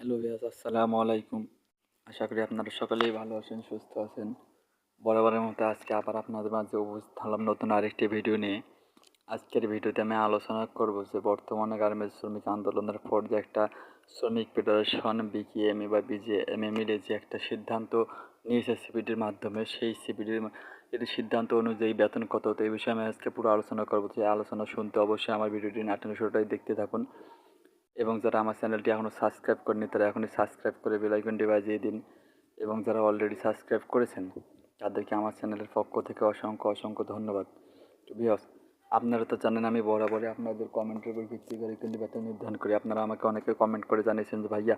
Hello ভিয়াস আসসালামু আলাইকুম। আশা করি আপনারা সকলেই ভালো আছেন, সুস্থ আছেন। বরাবরের মতো আজকে আবার আপনাদের মাঝে উপস্থিত নতুন আরেকটি ভিডিও নিয়ে। আজকের ভিডিওতে আমি আলোচনা করব যে বর্তমানে গার্মেন্টস শ্রমিক আন্দোলনের পর যে একটা শ্রমিক ফেডারেশন বিকিএমই বা বিজিএমএমইর যে একটা সিদ্ধান্ত নিয়েছে সিবিডির মাধ্যমে, সেই সিবিডির এর সিদ্ধান্ত অনুযায়ী বেতন কত, তো এই বিষয়ে আমি আজকে পুরো আলোচনা করব। সেই আলোচনা শুনতে অবশ্যই আমার ভিডিওটি নাটন শুরুটাই দেখতে থাকুন। এবং যারা আমার চ্যানেলটি এখনও সাবস্ক্রাইব করেনি তারা এখনই সাবস্ক্রাইব করে বেলাইকনটি বাজিয়ে দিন এবং যারা অলরেডি সাবস্ক্রাইব করেছেন, তাদেরকে আমার চ্যানেলের পক্ষ থেকে অসংখ্য অসংখ্য ধন্যবাদ। বিয়স আপনারা তো জানেন আমি বরাবরই আপনাদের কমেন্টের উপর ভিত্তি করে কিন্তু বেতন নির্ধারণ করি। আপনারা আমাকে অনেকে কমেন্ট করে জানিয়েছেন যে, ভাইয়া,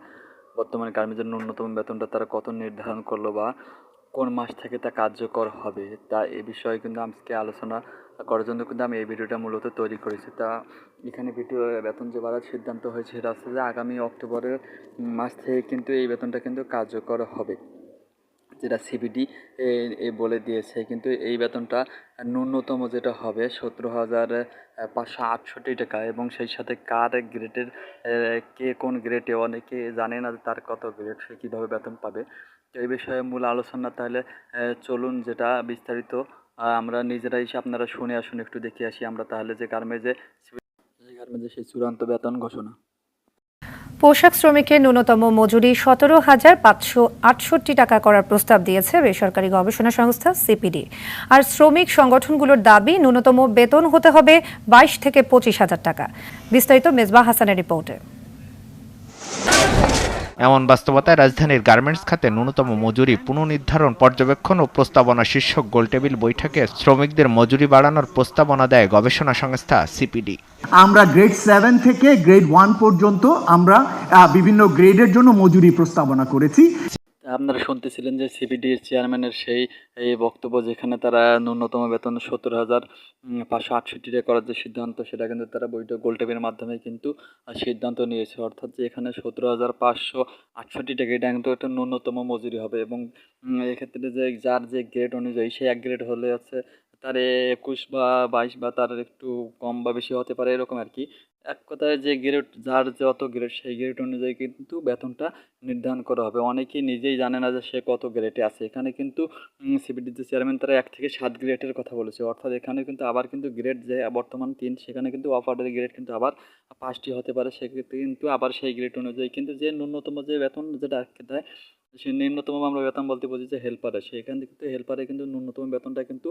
বর্তমানে গার্মেন্টের ন্যূনতম বেতনটা তারা কত নির্ধারণ করল বা কোন মাস থেকে তা কার্যকর হবে, তা এ বিষয়ে কিন্তু আজকে আলোচনা করার জন্য কিন্তু আমি এই ভিডিওটা মূলত তৈরি করেছি। তা এখানে ভিডিও বেতন যে বাড়ার সিদ্ধান্ত হয়েছে সেটা হচ্ছে যে আগামী অক্টোবরের মাস থেকে কিন্তু এই বেতনটা কিন্তু কার্যকর হবে। যেটা সিবিডি বলে দিয়েছে। কিন্তু এই বেতনটা ন্যূনতম যেটা হবে সতেরো হাজার পাঁচশো আটষট্টি টাকা। এবং সেই সাথে কার গ্রেডের কে কোন গ্রেডে, অনেকে জানে না তার কত গ্রেড, সে কীভাবে বেতন পাবে। তো এই বিষয়ে মূল আলোচনা তাহলে চলুন যেটা বিস্তারিত আমরা নিজেরাই আপনারা শুনে আসুন, একটু দেখে আসি আমরা তাহলে যে গার্মেন্টে যে সেই চূড়ান্ত বেতন ঘোষণা। পোশাক শ্রমিকের ন্যূনতম মজুরি সতেরো হাজার পাঁচশো আটষট্টি টাকা করার প্রস্তাব দিয়েছে বেসরকারি গবেষণা সংস্থা সিপিডি। আর শ্রমিক সংগঠনগুলোর দাবি, ন্যূনতম বেতন হতে হবে বাইশ থেকে পঁচিশ হাজার টাকা। বিস্তারিত মেজবা হাসানের রিপোর্টে। এমন বাস্তবতায় রাজধানীর গার্মেন্টস খাতে ন্যূনতম মজুরি পুনর্নির্ধারণ পর্যবেক্ষণ ও প্রস্তাবনা শীর্ষক গোলটেবিল বৈঠকে শ্রমিকদের মজুরি বাড়ানোর প্রস্তাবনা দেয় গবেষণা সংস্থা সিপিডি আমরা গ্রেড সেভেন থেকে গ্রেড ওয়ান পর্যন্ত আমরা বিভিন্ন গ্রেডের জন্য মজুরি প্রস্তাবনা করেছি। আপনারা শুনতেছিলেন যে সিবিডির চেয়ারম্যানের সেই, এই বক্তব্য যেখানে তারা ন্যূনতম বেতন সত্তর হাজার পাঁচশো আটষট্টি টাকা করার যে সিদ্ধান্ত, সেটা কিন্তু তারা বৈঠক গোলটেপের মাধ্যমে কিন্তু সিদ্ধান্ত নিয়েছে। অর্থাৎ যে এখানে সতেরো হাজার পাঁচশো আটষট্টি টাকা, এটা কিন্তু একটা ন্যূনতম মজুরি হবে এবং এক্ষেত্রে যে যার যে গ্রেড অনুযায়ী সেই এক গ্রেড হলে হচ্ছে তার একুশ বা বাইশ বা তার একটু কম বা বেশি হতে পারে এরকম আর কি। এক কথায় যে গ্রেড যার যত গ্রেড সেই গ্রেড অনুযায়ী কিন্তু বেতনটা নির্ধারণ করা হবে। অনেকেই নিজেই জানে না যে সে কত গ্রেডে আছে। এখানে কিন্তু সিবিডির যে চেয়ারম্যান তারা এক থেকে সাত গ্রেডের কথা বলেছে। অর্থাৎ এখানে কিন্তু আবার কিন্তু গ্রেড যে বর্তমান তিন, সেখানে কিন্তু অফারের গ্রেড কিন্তু আবার পাঁচটি হতে পারে। সেক্ষেত্রে কিন্তু আবার সেই গ্রেড অনুযায়ী কিন্তু যে ন্যূনতম যে বেতন যেটা দেয় সেই নিম্নতম আমরা বেতন বলতে বুঝি যে হেল্পারে সেখান থেকে হেল্পারে কিন্তু ন্যূনতম বেতনটা কিন্তু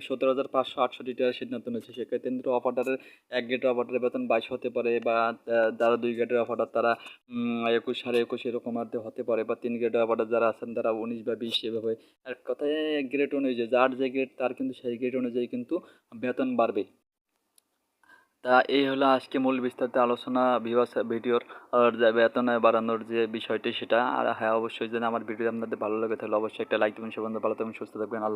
সতেরো হাজার পাঁচশো আটষট্টি টাকার সিদ্ধান্ত নিয়েছে সেক্ষেত্রে কিন্তু অফারের এক গ্রেডের অফারের বেতন বাইশ হতে পারে বা যারা দুই গেটের অফারটার তারা একুশ, সাড়ে একুশ এরকম মধ্যে হতে পারে বা তিন গ্রেডের অফারটার যারা আছেন তারা উনিশ বা বিশ এভাবে। এক কথায় গ্রেড অনুযায়ী, যার যে গ্রেড তার কিন্তু সেই গ্রেড অনুযায়ী কিন্তু বেতন বাড়বে। তা এই হলো আজকে মূল বিস্তারিত আলোচনা ভিভাস ভিডিওর বেতন বাড়ানোর যে বিষয়টি সেটা। আর হ্যাঁ অবশ্যই যেন আমার ভিডিও আপনাদের ভালো লাগে, তাহলে অবশ্যই একটা লাইক দেবেন। সে বন্ধু ভালো থাকবেন, সুস্থ থাকবেন। আল্লাহ